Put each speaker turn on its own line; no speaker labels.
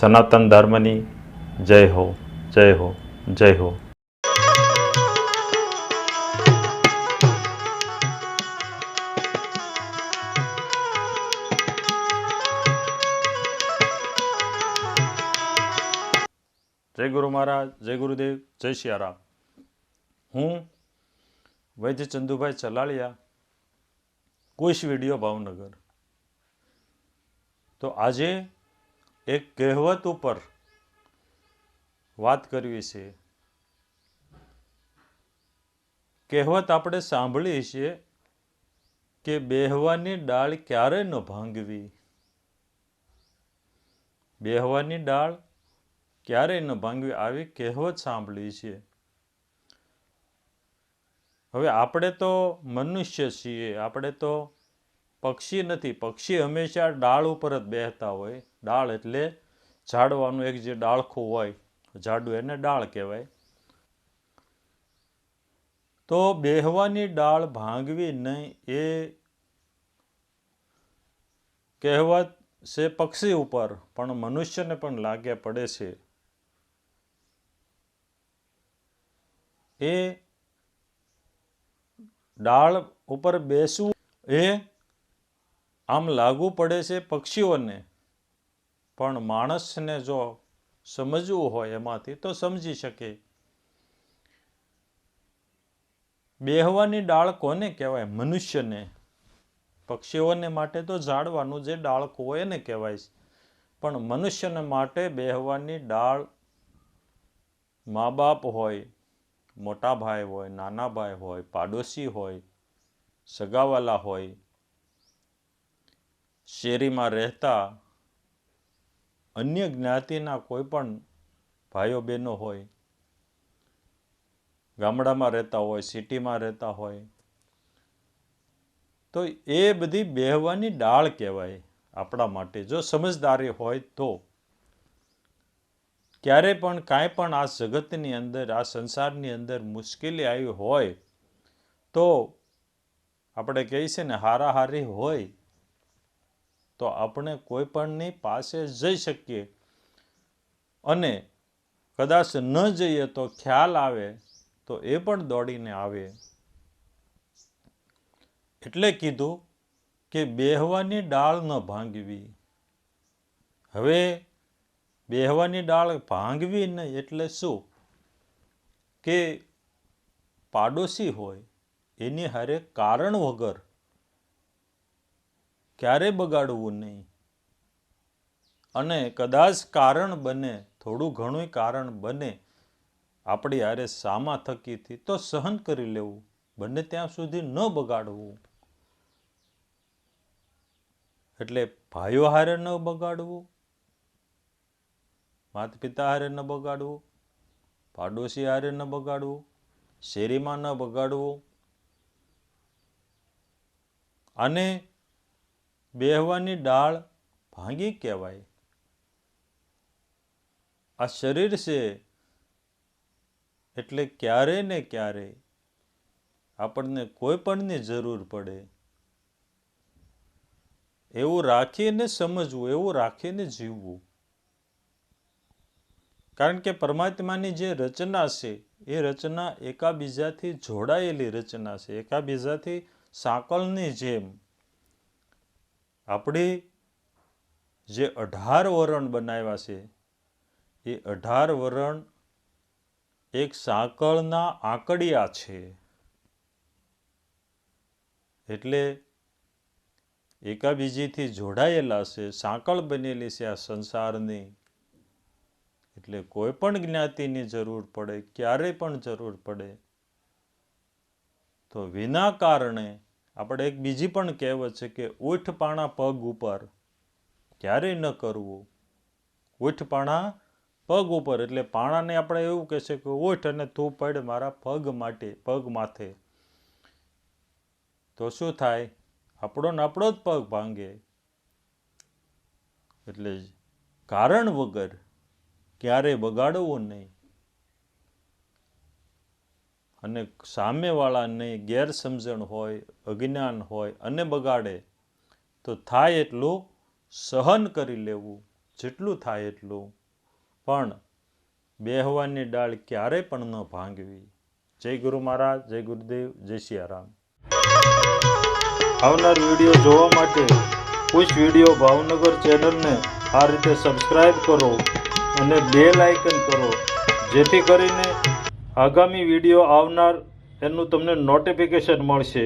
સનાતન ધર્મની જય હો જય હો જય હો જય ગુરુ મહારાજ જય ગુરુદેવ જય સિયારામ હું વૈદ્ય ચંદુભાઈ ચલાળિયા કુશ વીડિયો ભાવનગર તો આજે એક કહેવત ઉપર વાત કરવી છે. કહેવત આપણે સાંભળીએ છીએ કે બેહવાની ડાળ ક્યારે ન ભાંગવી? બેહવાની ડાળ ક્યારેય ન ભાંગવી? આવી કહેવત સાંભળી છે હવે આપણે તો મનુષ્ય છીએ, આપણે તો પક્ષી નથી. પક્ષી હંમેશા ડાળ ઉપર જ બેહતા હોય. ડાળ એટલે ઝાડવાનું એક જે ડાળખું હોય, ઝાડું એને ડાળ કહેવાય. તો બેહવાની ડાળ ભાંગવી નહીં એ કહેવત છે પક્ષી ઉપર, પણ મનુષ્યને પણ લાગે પડે છે. એ ડાળ ઉપર બેસવું એ આમ લાગુ પડે છે પક્ષીઓને. પણ માણસને જો સમજવું હોય એમાંથી, તો સમજી શકે. બેહવાની ડાળ કોને કહેવાય? મનુષ્યને. પક્ષીઓને માટે તો ઝાડવાનું જે ડાળખું હોય એને કહેવાય પણ મનુષ્યને માટે બેહવાની ડાળ મા બાપ હોય, મોટા ભાઈ હોય, નાના ભાઈ હોય, પાડોશી હોય, સગાવાલા હોય, શેરીમાં રહેતા અન્ય જ્ઞાતિના કોઈ પણ ભાઈઓ, બહેનો હોય, ગામડામાં રહેતા હોય, સિટીમાં રહેતા હોય, તો એ બધી બેહવાની ડાળ કહેવાય આપણા માટે. જો સમજદારી હોય તો ક્યારે પણ કાંઈ પણ આ જગતની અંદર, આ સંસારની અંદર મુશ્કેલી આવી હોય તો આપણે કહીએ છીએ ને, હારાહારી હોય તો આપણે કોઈ પણની પાસે જઈ શકીએ. અને કદાચ ન જઈએ તો ખ્યાલ આવે તો એ પણ દોડીને આવે. એટલે કીધું કે બેહવાની ડાળ ન ભાંગવી. હવે બેહવાની ડાળ ભાંગવી નહીં એટલે શું? કે પાડોશી હોય એની હારે કારણ વગર ક્યારે બગાડવું નહીં? અને કદાચ કારણ બને, થોડું ઘણું કારણ બને, આપણી હારે સામા થકીથી તો સહન કરી લેવું, બને ત્યાં સુધી ન બગાડવું. એટલે ભાઈઓ હારે ન બગાડવું માતા પિતા હારે ન બગાડવું, પાડોશી હારે ન બગાડવું, શેરીમાં ન બગાડવું. અને બેહવાની ડાળ ભાંગી કહેવાય. આ શરીર છે એટલે ક્યારે ને ક્યારે આપણને કોઈ પણની જરૂર પડે. એવું રાખીને સમજવું, એવું રાખીને જીવવું. કારણ કે પરમાત્માની જે રચના છે, એ રચના એકાબીજાથી જોડાયેલી રચના છે, એકાબીજાથી સાંકળની જેમ. આપણી જે અઢાર વરણ બનાવ્યા છે, એ અઢાર વરણ એક સાંકળના આંકડિયા છે. એટલે એકાબીજીથી જોડાયેલા છે, સાંકળ બનેલી છે આ સંસારની. એટલે કોઈ પણ જ્ઞાતિની જરૂર પડે, ક્યારે પણ જરૂર પડે, તો વિના કારણે આપણે એક બીજી પણ કહેવત છે કે ઉઠ પાણા પગ ઉપર, ક્યારેય ન કરવું. ઉઠ પાણા પગ ઉપર, એટલે પાણાને આપણે એવું કહે છે કે ઓઠ અને તું પડ મારા પગ માટે, પગ માથે. તો શું થાય? આપણો ને આપણો જ પગ ભાંગે. એટલે કારણ વગર ક્યારે બગાડવું નહીં. અને સામેવાળાને ગેરસમજણ હોય, અજ્ઞાન હોય અને બગાડે, તો થાય એટલું સહન કરી લેવું, જેટલું થાય એટલું. પણ બેહવાની ડાળ ક્યારેય પણ ન ભાંગવી. જય ગુરુ મહારાજ, જય ગુરુદેવ, જય સિયારામ આવનાર વીડિયો જોવા માટે પુશ વીડિયો ભાવનગર ચેનલને આ રીતે સબસ્ક્રાઈબ કરો અને બેલ આઇકન કરો, જેથી કરીને આગામી વીડિયો આવનાર એનું તમને નોટિફિકેશન મળશે.